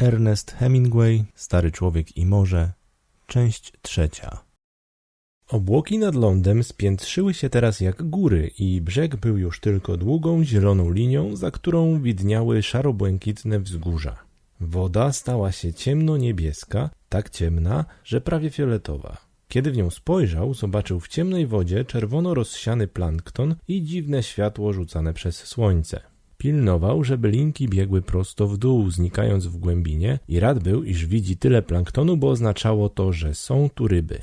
Ernest Hemingway, Stary Człowiek i Morze, część trzecia. Obłoki nad lądem spiętrzyły się teraz jak góry i brzeg był już tylko długą, zieloną linią, za którą widniały szaro-błękitne wzgórza. Woda stała się ciemno-niebieska, tak ciemna, że prawie fioletowa. Kiedy w nią spojrzał, zobaczył w ciemnej wodzie czerwono rozsiany plankton i dziwne światło rzucane przez słońce. Pilnował, żeby linki biegły prosto w dół, znikając w głębinie i rad był, iż widzi tyle planktonu, bo oznaczało to, że są tu ryby.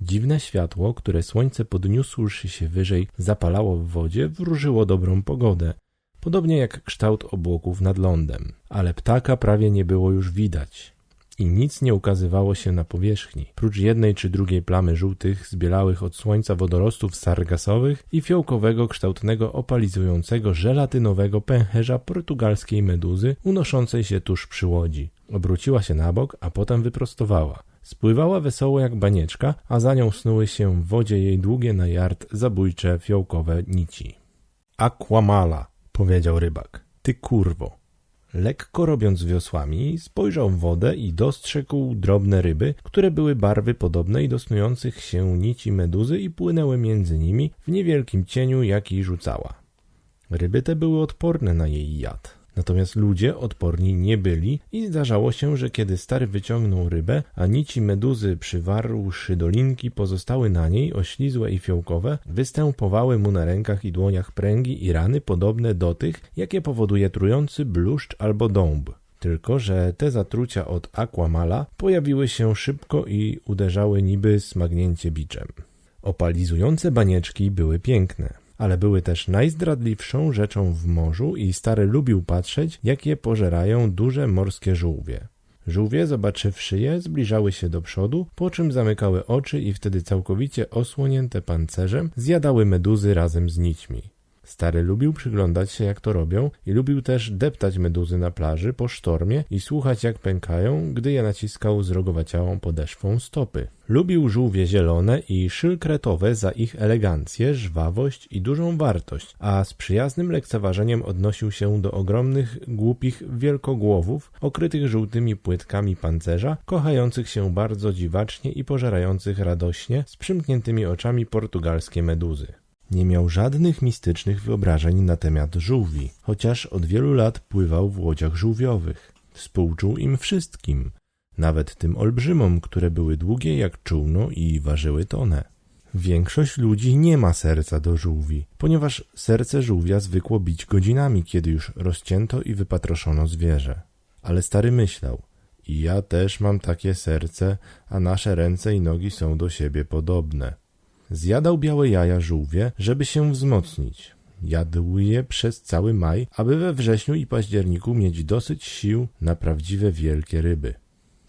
Dziwne światło, które słońce podniósłszy się wyżej zapalało w wodzie, wróżyło dobrą pogodę, podobnie jak kształt obłoków nad lądem. Ale ptaka prawie nie było już widać i nic nie ukazywało się na powierzchni, prócz jednej czy drugiej plamy żółtych, zbielałych od słońca wodorostów sargasowych i fiołkowego, kształtnego, opalizującego, żelatynowego pęcherza portugalskiej meduzy unoszącej się tuż przy łodzi. Obróciła się na bok, a potem wyprostowała. Spływała wesoło jak banieczka, a za nią snuły się w wodzie jej długie na yard zabójcze fiołkowe nici. Aquamala, powiedział rybak. Ty kurwo. Lekko robiąc wiosłami, spojrzał w wodę i dostrzegł drobne ryby, które były barwy podobnej do snujących się nici meduzy i płynęły między nimi w niewielkim cieniu, jaki rzucała. Ryby te były odporne na jej jad. Natomiast ludzie odporni nie byli i zdarzało się, że kiedy stary wyciągnął rybę, a nici meduzy przywarłszy do linki pozostały na niej oślizłe i fiołkowe, występowały mu na rękach i dłoniach pręgi i rany podobne do tych, jakie powoduje trujący bluszcz albo dąb. Tylko, że te zatrucia od aquamala pojawiły się szybko i uderzały niby smagnięcie biczem. Opalizujące banieczki były piękne ale były też najzdradliwszą rzeczą w morzu i stary lubił patrzeć, jak je pożerają duże morskie żółwie. Żółwie, zobaczywszy je, zbliżały się do przodu, po czym zamykały oczy i wtedy całkowicie osłonięte pancerzem zjadały meduzy razem z nićmi. Stary lubił przyglądać się, jak to robią i lubił też deptać meduzy na plaży po sztormie i słuchać, jak pękają, gdy je naciskał zrogowaciałą podeszwą stopy. Lubił żółwie zielone i szylkretowe za ich elegancję, żwawość i dużą wartość, a z przyjaznym lekceważeniem odnosił się do ogromnych, głupich wielkogłowów, okrytych żółtymi płytkami pancerza, kochających się bardzo dziwacznie i pożerających radośnie z przymkniętymi oczami portugalskie meduzy. Nie miał żadnych mistycznych wyobrażeń na temat żółwi, chociaż od wielu lat pływał w łodziach żółwiowych. Współczuł im wszystkim, nawet tym olbrzymom, które były długie jak czółno i ważyły tonę. Większość ludzi nie ma serca do żółwi, ponieważ serce żółwia zwykło bić godzinami, kiedy już rozcięto i wypatroszono zwierzę. Ale stary myślał, i ja też mam takie serce, a nasze ręce i nogi są do siebie podobne. Zjadał białe jaja żółwie, żeby się wzmocnić. Jadł je przez cały maj, aby we wrześniu i październiku mieć dosyć sił na prawdziwe wielkie ryby.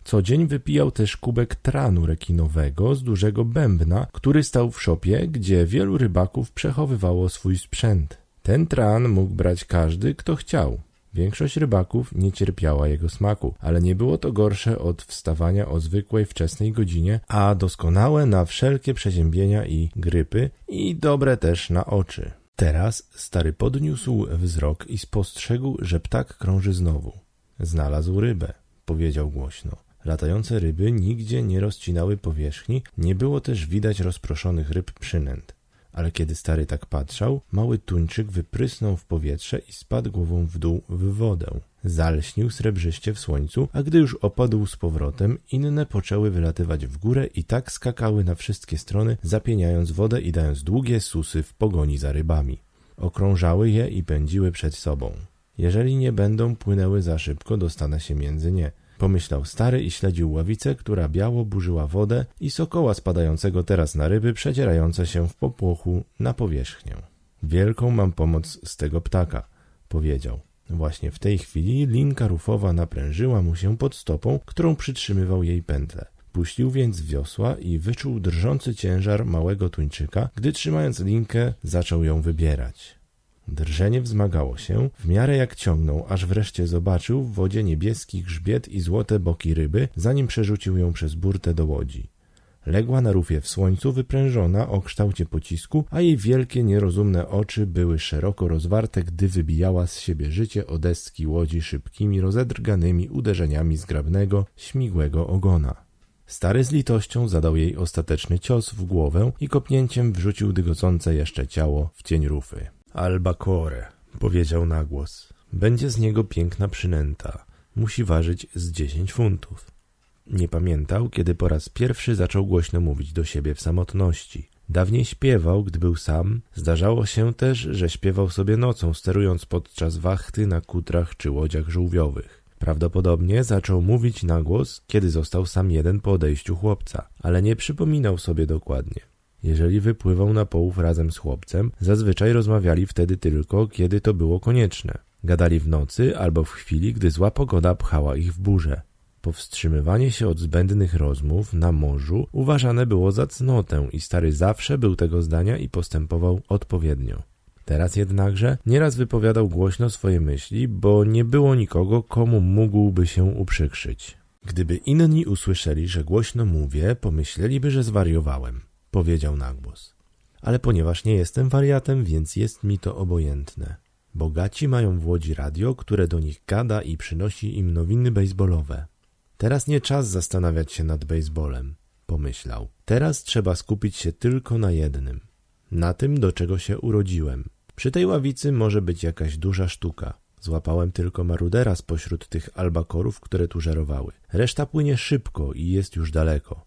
Co dzień wypijał też kubek tranu rekinowego z dużego bębna, który stał w szopie, gdzie wielu rybaków przechowywało swój sprzęt. Ten tran mógł brać każdy, kto chciał. Większość rybaków nie cierpiała jego smaku, ale nie było to gorsze od wstawania o zwykłej wczesnej godzinie, a doskonałe na wszelkie przeziębienia i grypy i dobre też na oczy. Teraz stary podniósł wzrok i spostrzegł, że ptak krąży znowu. Znalazł rybę, powiedział głośno. Latające ryby nigdzie nie rozcinały powierzchni, nie było też widać rozproszonych ryb przynęt ale kiedy stary tak patrzał, mały tuńczyk wyprysnął w powietrze i spadł głową w dół w wodę. Zalśnił srebrzyście w słońcu, a gdy już opadł z powrotem, inne poczęły wylatywać w górę i tak skakały na wszystkie strony, zapieniając wodę i dając długie susy w pogoni za rybami. Okrążały je i pędziły przed sobą. Jeżeli nie będą płynęły za szybko, dostanę się między nie. Pomyślał stary i śledził ławicę, która biało burzyła wodę i sokoła spadającego teraz na ryby przedzierające się w popłochu na powierzchnię. Wielką mam pomoc z tego ptaka, powiedział. Właśnie w tej chwili linka rufowa naprężyła mu się pod stopą, którą przytrzymywał jej pętlę. Puścił więc wiosła i wyczuł drżący ciężar małego tuńczyka, gdy trzymając linkę zaczął ją wybierać. Drżenie wzmagało się, w miarę jak ciągnął, aż wreszcie zobaczył w wodzie niebieski grzbiet i złote boki ryby, zanim przerzucił ją przez burtę do łodzi. Legła na rufie w słońcu, wyprężona o kształcie pocisku, a jej wielkie, nierozumne oczy były szeroko rozwarte, gdy wybijała z siebie życie o deski łodzi szybkimi, rozedrganymi uderzeniami zgrabnego, śmigłego ogona. Stary z litością zadał jej ostateczny cios w głowę i kopnięciem wrzucił dygocące jeszcze ciało w cień rufy. Albacore, powiedział na głos. Będzie z niego piękna przynęta. Musi ważyć z dziesięć funtów. Nie pamiętał, kiedy po raz pierwszy zaczął głośno mówić do siebie w samotności. Dawniej śpiewał, gdy był sam. Zdarzało się też, że śpiewał sobie nocą, sterując podczas wachty na kutrach czy łodziach żółwiowych. Prawdopodobnie zaczął mówić na głos, kiedy został sam jeden po odejściu chłopca, ale nie przypominał sobie dokładnie. Jeżeli wypływał na połów razem z chłopcem, zazwyczaj rozmawiali wtedy tylko, kiedy to było konieczne. Gadali w nocy albo w chwili, gdy zła pogoda pchała ich w burzę. Powstrzymywanie się od zbędnych rozmów na morzu uważane było za cnotę i stary zawsze był tego zdania i postępował odpowiednio. Teraz jednakże nieraz wypowiadał głośno swoje myśli, bo nie było nikogo, komu mógłby się uprzykrzyć. Gdyby inni usłyszeli, że głośno mówię, pomyśleliby, że zwariowałem, powiedział na głos. Ale ponieważ nie jestem wariatem, więc jest mi to obojętne. Bogaci mają w Łodzi radio, które do nich gada i przynosi im nowiny baseballowe. Teraz nie czas zastanawiać się nad baseballem, pomyślał. Teraz trzeba skupić się tylko na jednym. Na tym, do czego się urodziłem. Przy tej ławicy może być jakaś duża sztuka. Złapałem tylko marudera spośród tych albakorów, które tu żerowały. Reszta płynie szybko i jest już daleko.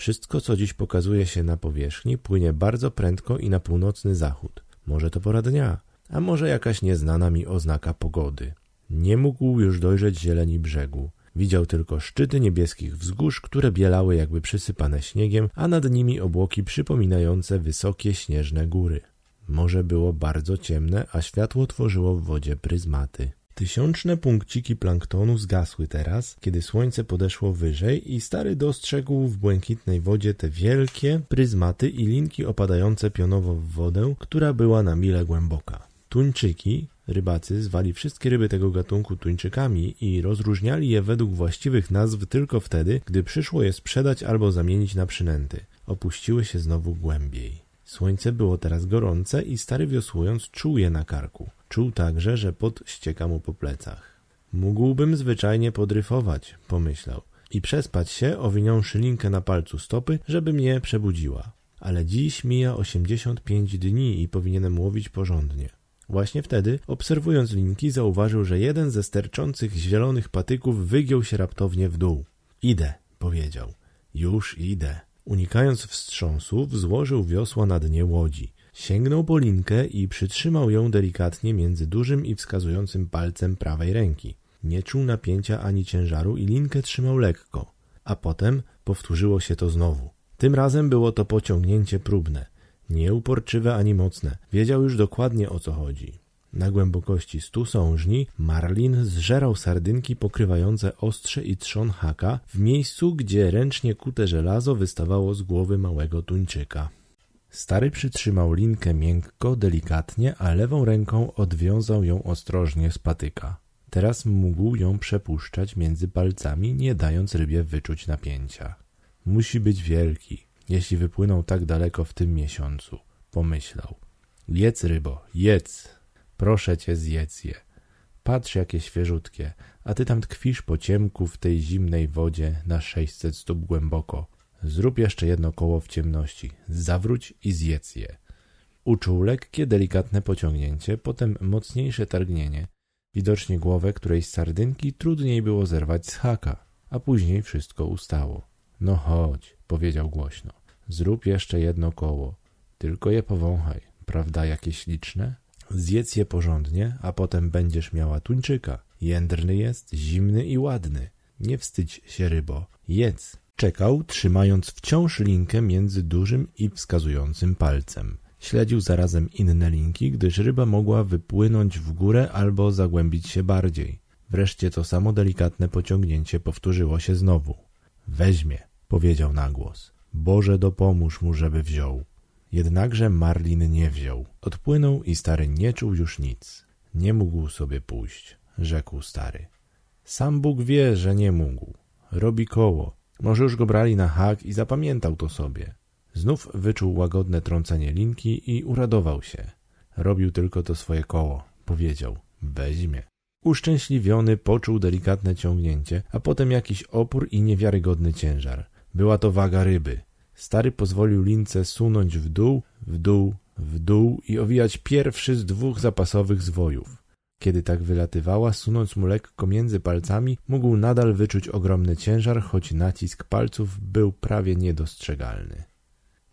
Wszystko, co dziś pokazuje się na powierzchni, płynie bardzo prędko i na północny zachód. Może to pora dnia, a może jakaś nieznana mi oznaka pogody. Nie mógł już dojrzeć zieleni brzegu. Widział tylko szczyty niebieskich wzgórz, które bielały jakby przysypane śniegiem, a nad nimi obłoki przypominające wysokie śnieżne góry. Morze było bardzo ciemne, a światło tworzyło w wodzie pryzmaty. Tysiączne punkciki planktonu zgasły teraz, kiedy słońce podeszło wyżej i stary dostrzegł w błękitnej wodzie te wielkie pryzmaty i linki opadające pionowo w wodę, która była na mile głęboka. Tuńczyki, rybacy, zwali wszystkie ryby tego gatunku tuńczykami i rozróżniali je według właściwych nazw tylko wtedy, gdy przyszło je sprzedać albo zamienić na przynęty. Opuściły się znowu głębiej. Słońce było teraz gorące i stary wiosłując czuł je na karku. Czuł także, że pot ścieka mu po plecach. Mógłbym zwyczajnie podryfować, pomyślał, i przespać się, owiniąwszy linkę na palcu stopy, żeby mnie przebudziła. Ale dziś mija 85 dni i powinienem łowić porządnie. Właśnie wtedy, obserwując linki, zauważył, że jeden ze sterczących zielonych patyków wygiął się raptownie w dół. Idę, powiedział. Już idę. Unikając wstrząsów, złożył wiosła na dnie łodzi. Sięgnął po linkę i przytrzymał ją delikatnie między dużym i wskazującym palcem prawej ręki. Nie czuł napięcia ani ciężaru i linkę trzymał lekko. A potem powtórzyło się to znowu. Tym razem było to pociągnięcie próbne. Nie uporczywe ani mocne. Wiedział już dokładnie o co chodzi. Na głębokości stu sążni Marlin zżerał sardynki pokrywające ostrze i trzon haka w miejscu, gdzie ręcznie kute żelazo wystawało z głowy małego tuńczyka. Stary przytrzymał linkę miękko, delikatnie, a lewą ręką odwiązał ją ostrożnie z patyka. Teraz mógł ją przepuszczać między palcami, nie dając rybie wyczuć napięcia. Musi być wielki, jeśli wypłynął tak daleko w tym miesiącu, pomyślał. Jedz, rybo, jedz, Proszę cię, zjedz je. Patrz, jakie świeżutkie, a ty tam tkwisz po ciemku w tej zimnej wodzie na sześćset stóp głęboko. Zrób jeszcze jedno koło w ciemności, zawróć i zjedz je. Uczuł lekkie, delikatne pociągnięcie, potem mocniejsze targnienie. Widocznie głowę którejś sardynki trudniej było zerwać z haka, a później wszystko ustało. No chodź, powiedział głośno. Zrób jeszcze jedno koło. Tylko je powąchaj. Prawda, jakie śliczne? Zjedz je porządnie, a potem będziesz miała tuńczyka. Jędrny jest, zimny i ładny. Nie wstydź się, rybo. Jedz. Czekał, trzymając wciąż linkę między dużym i wskazującym palcem. Śledził zarazem inne linki, gdyż ryba mogła wypłynąć w górę albo zagłębić się bardziej. Wreszcie to samo delikatne pociągnięcie powtórzyło się znowu. Weźmie, powiedział na głos. Boże dopomóż mu, żeby wziął. Jednakże Marlin nie wziął. Odpłynął i stary nie czuł już nic. Nie mógł sobie pójść, rzekł stary. Sam Bóg wie, że nie mógł. Robi koło. Może już go brali na hak i zapamiętał to sobie. Znów wyczuł łagodne trącenie linki i uradował się. Robił tylko to swoje koło. Powiedział, weźmie. Uszczęśliwiony poczuł delikatne ciągnięcie, a potem jakiś opór i niewiarygodny ciężar. Była to waga ryby. Stary pozwolił lince sunąć w dół, w dół, w dół i owijać pierwszy z dwóch zapasowych zwojów. Kiedy tak wylatywała, sunąc mu lekko między palcami, mógł nadal wyczuć ogromny ciężar, choć nacisk palców był prawie niedostrzegalny.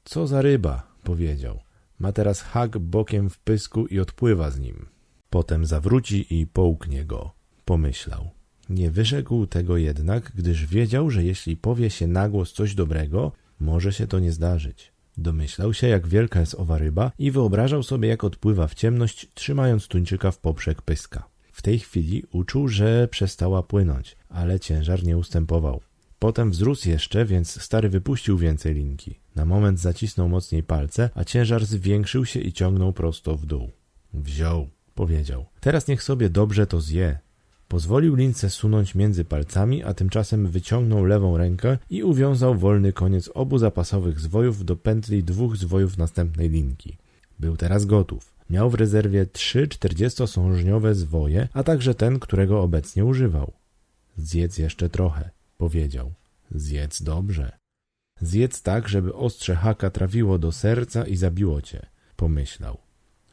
Co za ryba, powiedział. Ma teraz hak bokiem w pysku i odpływa z nim. Potem zawróci i połknie go, pomyślał. Nie wyrzekł tego jednak, gdyż wiedział, że jeśli powie się na głos coś dobrego, może się to nie zdarzyć. Domyślał się, jak wielka jest owa ryba i wyobrażał sobie, jak odpływa w ciemność, trzymając tuńczyka w poprzek pyska. W tej chwili uczuł, że przestała płynąć, ale ciężar nie ustępował. Potem wzrósł jeszcze, więc stary wypuścił więcej linki. Na moment zacisnął mocniej palce, a ciężar zwiększył się i ciągnął prosto w dół. Wziął, powiedział. Teraz niech sobie dobrze to zje. Pozwolił lince sunąć między palcami, a tymczasem wyciągnął lewą rękę i uwiązał wolny koniec obu zapasowych zwojów do pętli dwóch zwojów następnej linki. Był teraz gotów. Miał w rezerwie trzy czterdziestosążniowe zwoje, a także ten, którego obecnie używał. Zjedz jeszcze trochę, powiedział. Zjedz dobrze. Zjedz tak, żeby ostrze haka trafiło do serca i zabiło cię, pomyślał.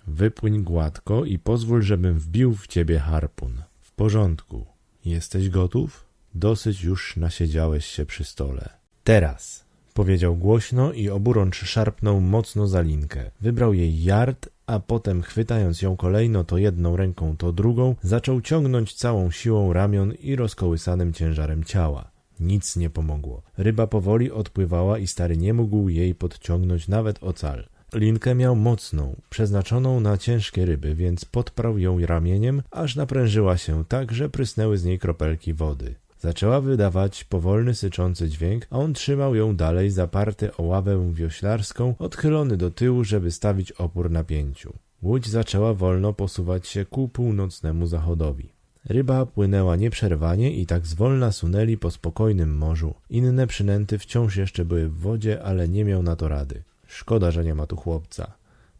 Wypłyń gładko i pozwól, żebym wbił w ciebie harpun porządku. Jesteś gotów? Dosyć już nasiedziałeś się przy stole. Teraz, powiedział głośno i oburącz szarpnął mocno za linkę. Wybrał jej yard, a potem chwytając ją kolejno to jedną ręką, to drugą, zaczął ciągnąć całą siłą ramion i rozkołysanym ciężarem ciała. Nic nie pomogło. Ryba powoli odpływała i stary nie mógł jej podciągnąć nawet ocal. Linkę miał mocną, przeznaczoną na ciężkie ryby, więc podprał ją ramieniem, aż naprężyła się tak, że prysnęły z niej kropelki wody. Zaczęła wydawać powolny, syczący dźwięk, a on trzymał ją dalej zaparty o ławę wioślarską, odchylony do tyłu, żeby stawić opór napięciu. Łódź zaczęła wolno posuwać się ku północnemu zachodowi. Ryba płynęła nieprzerwanie i tak zwolna sunęli po spokojnym morzu. Inne przynęty wciąż jeszcze były w wodzie, ale nie miał na to rady. Szkoda, że nie ma tu chłopca,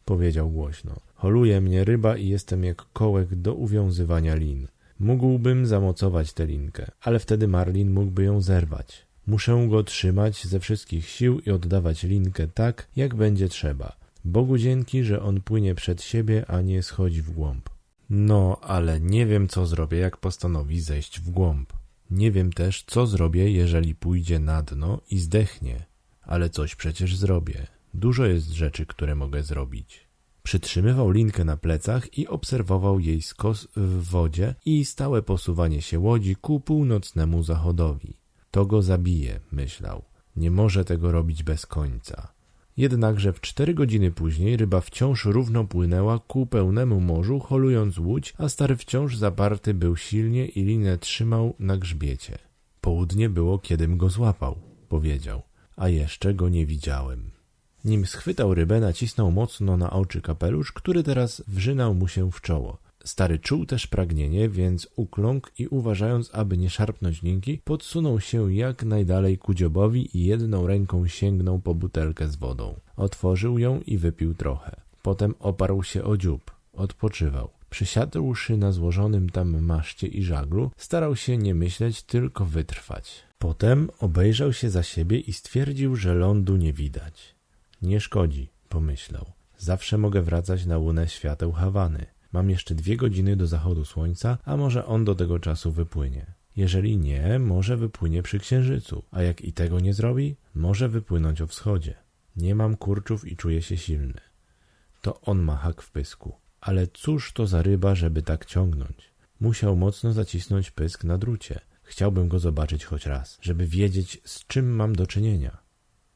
powiedział głośno. Holuje mnie ryba i jestem jak kołek do uwiązywania lin. Mógłbym zamocować tę linkę, ale wtedy Marlin mógłby ją zerwać. Muszę go trzymać ze wszystkich sił i oddawać linkę tak, jak będzie trzeba. Bogu dzięki, że on płynie przed siebie, a nie schodzi w głąb. No, ale nie wiem, co zrobię, jak postanowi zejść w głąb. Nie wiem też, co zrobię, jeżeli pójdzie na dno i zdechnie. Ale coś przecież zrobię. Dużo jest rzeczy, które mogę zrobić. Przytrzymywał linkę na plecach i obserwował jej skos w wodzie i stałe posuwanie się łodzi ku północnemu zachodowi. To go zabije, myślał. Nie może tego robić bez końca. Jednakże w cztery godziny później ryba wciąż równo płynęła ku pełnemu morzu, holując łódź, a stary wciąż zaparty był silnie i linę trzymał na grzbiecie. Południe było, kiedym go złapał, powiedział, a jeszcze go nie widziałem. Nim schwytał rybę, nacisnął mocno na oczy kapelusz, który teraz wrzynał mu się w czoło. Stary czuł też pragnienie, więc ukląkł i uważając, aby nie szarpnąć linki, podsunął się jak najdalej ku dziobowi i jedną ręką sięgnął po butelkę z wodą. Otworzył ją i wypił trochę. Potem oparł się o dziób. Odpoczywał. Przysiadłszy na złożonym tam maszcie i żaglu, starał się nie myśleć, tylko wytrwać. Potem obejrzał się za siebie i stwierdził, że lądu nie widać. Nie szkodzi, pomyślał. Zawsze mogę wracać na łunę świateł Hawany. Mam jeszcze dwie godziny do zachodu słońca, a może on do tego czasu wypłynie. Jeżeli nie, może wypłynie przy księżycu, a jak i tego nie zrobi, może wypłynąć o wschodzie. Nie mam kurczów i czuję się silny. To on ma hak w pysku. Ale cóż to za ryba, żeby tak ciągnąć? Musiał mocno zacisnąć pysk na drucie. Chciałbym go zobaczyć choć raz, żeby wiedzieć, z czym mam do czynienia.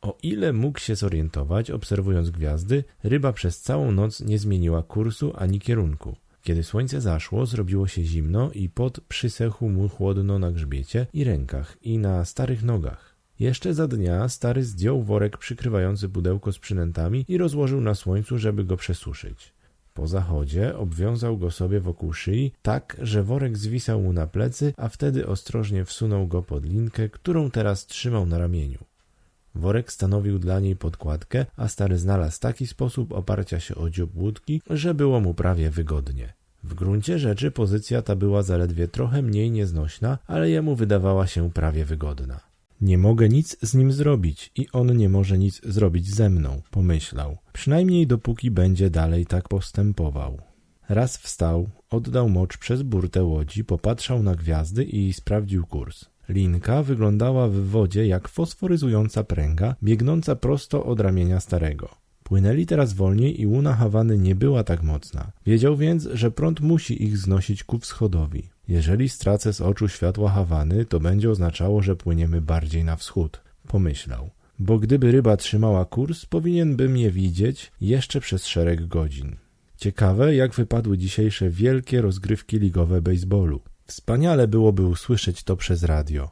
O ile mógł się zorientować, obserwując gwiazdy, ryba przez całą noc nie zmieniła kursu ani kierunku. Kiedy słońce zaszło, zrobiło się zimno i pot przysechł mu chłodno na grzbiecie i rękach i na starych nogach. Jeszcze za dnia stary zdjął worek przykrywający pudełko z przynętami i rozłożył na słońcu, żeby go przesuszyć. Po zachodzie obwiązał go sobie wokół szyi tak, że worek zwisał mu na plecy, a wtedy ostrożnie wsunął go pod linkę, którą teraz trzymał na ramieniu. Worek stanowił dla niej podkładkę, a stary znalazł taki sposób oparcia się o dziób łódki, że było mu prawie wygodnie. W gruncie rzeczy pozycja ta była zaledwie trochę mniej nieznośna, ale jemu wydawała się prawie wygodna. Nie mogę nic z nim zrobić i on nie może nic zrobić ze mną, pomyślał. Przynajmniej dopóki będzie dalej tak postępował. Raz wstał, oddał mocz przez burtę łodzi, popatrzał na gwiazdy i sprawdził kurs. Linka wyglądała w wodzie jak fosforyzująca pręga, biegnąca prosto od ramienia starego. Płynęli teraz wolniej i łuna Hawany nie była tak mocna. Wiedział więc, że prąd musi ich znosić ku wschodowi. Jeżeli stracę z oczu światła Hawany, to będzie oznaczało, że płyniemy bardziej na wschód, pomyślał. Bo gdyby ryba trzymała kurs, powinien bym je widzieć jeszcze przez szereg godzin. Ciekawe, jak wypadły dzisiejsze wielkie rozgrywki ligowe baseballu. Wspaniale byłoby usłyszeć to przez radio.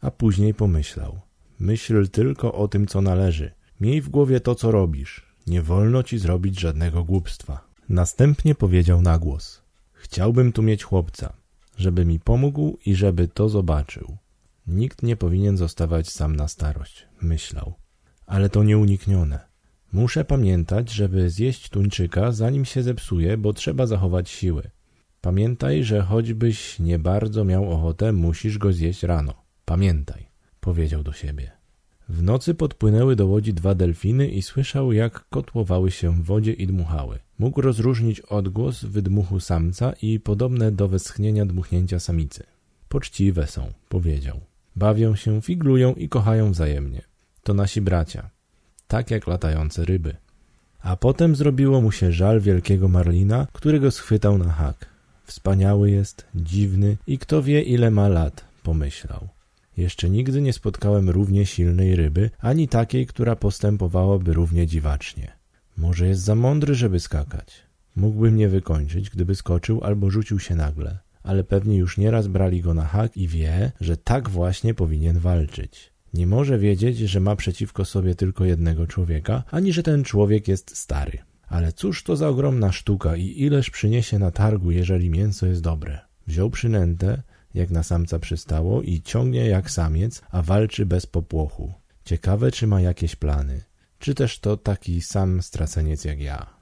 A później pomyślał. Myśl tylko o tym, co należy. Miej w głowie to, co robisz. Nie wolno ci zrobić żadnego głupstwa. Następnie powiedział na głos. Chciałbym tu mieć chłopca, żeby mi pomógł i żeby to zobaczył. Nikt nie powinien zostawać sam na starość, myślał. Ale to nieuniknione. Muszę pamiętać, żeby zjeść tuńczyka, zanim się zepsuje, bo trzeba zachować siły. Pamiętaj, że choćbyś nie bardzo miał ochotę, musisz go zjeść rano. Pamiętaj, powiedział do siebie. W nocy podpłynęły do łodzi dwa delfiny i słyszał, jak kotłowały się w wodzie i dmuchały. Mógł rozróżnić odgłos wydmuchu samca i podobne do westchnienia dmuchnięcia samicy. Poczciwe są, powiedział. Bawią się, figlują i kochają wzajemnie. To nasi bracia. Tak jak latające ryby. A potem zrobiło mu się żal wielkiego marlina, który go schwytał na hak. Wspaniały jest, dziwny i kto wie ile ma lat, pomyślał. Jeszcze nigdy nie spotkałem równie silnej ryby, ani takiej, która postępowałaby równie dziwacznie. Może jest za mądry, żeby skakać. Mógłby mnie wykończyć, gdyby skoczył albo rzucił się nagle, ale pewnie już nieraz brali go na hak i wie, że tak właśnie powinien walczyć. Nie może wiedzieć, że ma przeciwko sobie tylko jednego człowieka, ani że ten człowiek jest stary. Ale cóż to za ogromna sztuka i ileż przyniesie na targu, jeżeli mięso jest dobre. Wziął przynętę, jak na samca przystało i ciągnie jak samiec, a walczy bez popłochu. Ciekawe, czy ma jakieś plany. Czy też to taki sam straceniec jak ja.